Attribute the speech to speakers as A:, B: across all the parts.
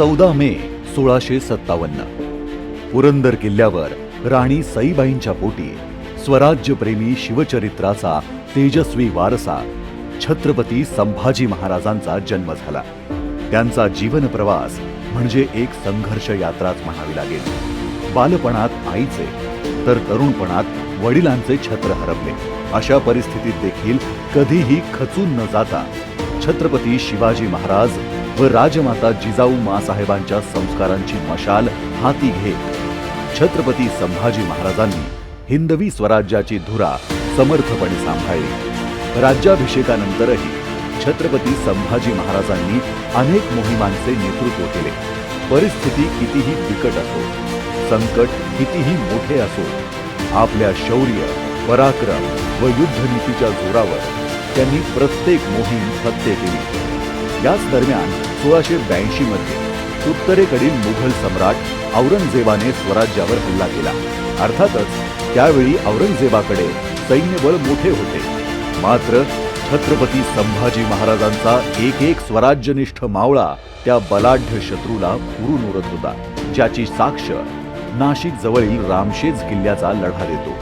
A: चौदा मे सोळाशे सत्तावन्न. पुरंदर किल्ल्यावर राणी सईबाईंच्या पोटी स्वराज्यप्रेमी शिवचरित्राचा तेजस्वी वारसा छत्रपती संभाजी महाराजांचा जन्म झाला. त्यांचा जीवन प्रवास म्हणजे एक संघर्ष यात्राच म्हणावी लागेल. बालपणात आईचे तर तरुणपणात वडिलांचे छत्र हरपले. अशा परिस्थितीत देखील कधीही खचून न जाता छत्रपती शिवाजी महाराज व राजमाता जिजाऊ मासाहेबांच्या संस्कारांची मशाल हाती घेत. छत्रपती संभाजी महाराजांनी हिंदवी स्वराज्याची धुरा समर्थपणे सांभाळली. राज्याभिषेकानंतरही छत्रपती संभाजी महाराजांनी अनेक मोहिमांचे नेतृत्व केले. परिस्थिती कितीही बिकट असो संकट कितीही मोठे असो आपल्या शौर्य पराक्रम व युद्धनीतीच्या जोरावर त्यांनी प्रत्येक मोहीम फत्ते केली. याच दरम्यान सोळाशे ब्याऐंशी मध्ये उत्तरेकडील मुघल सम्राट औरंगजेबाने स्वराज्यावर हल्ला केला. अर्थातच त्यावेळी औरंगजेबाकडे सैन्यबळ मोठे होते. मात्र छत्रपती संभाजी महाराजांचा एक एक स्वराज्यनिष्ठ मावळा त्या बलाढ्य शत्रूला पुरून उरत होता ज्याची साक्ष नाशिक जवळील रामशेज किल्ल्याचा लढा देतो.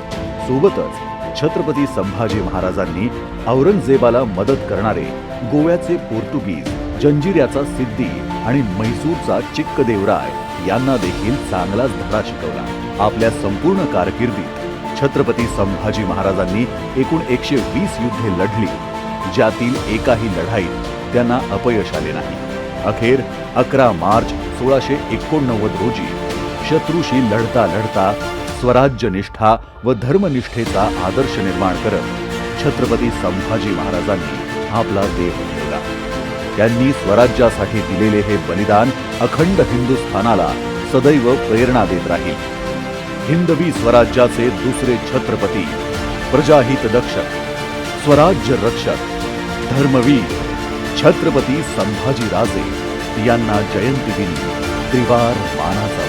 A: सोबतच छत्रपती संभाजी महाराजांनी औरंगजेबाला मदत करणारे गोव्याचे पोर्तुगीज जंजिऱ्याचा सिद्धी आणि म्हैसूरचा चिक्कदेवराय यांना देखील चांगलाच धडा शिकवला. आपल्या संपूर्ण कारकिर्दीत छत्रपती संभाजी महाराजांनी एकूण एकशे वीस युद्धे लढली. ज्यातील एकाही लढाईत त्यांना अपयश आले नाही. अखेर अकरा मार्च सोळाशे एकोणनव्वद रोजी शत्रूशी लढता लढता स्वराज्यनिष्ठा व धर्मनिष्ठेचा आदर्श निर्माण करत छत्रपती संभाजी महाराजांनी आपला देह दिला त्यांनी स्वराज्यासाठी दिलेले हे बलिदान अखंड हिंदुस्थानाला सदैव प्रेरणा देत राहील. हिंदवी स्वराज्याचे दुसरे छत्रपती प्रजाहित दक्षक स्वराज्य रक्षक धर्मवीर छत्रपती संभाजी राजे यांना जयंती दिनी त्रिवार मानाचा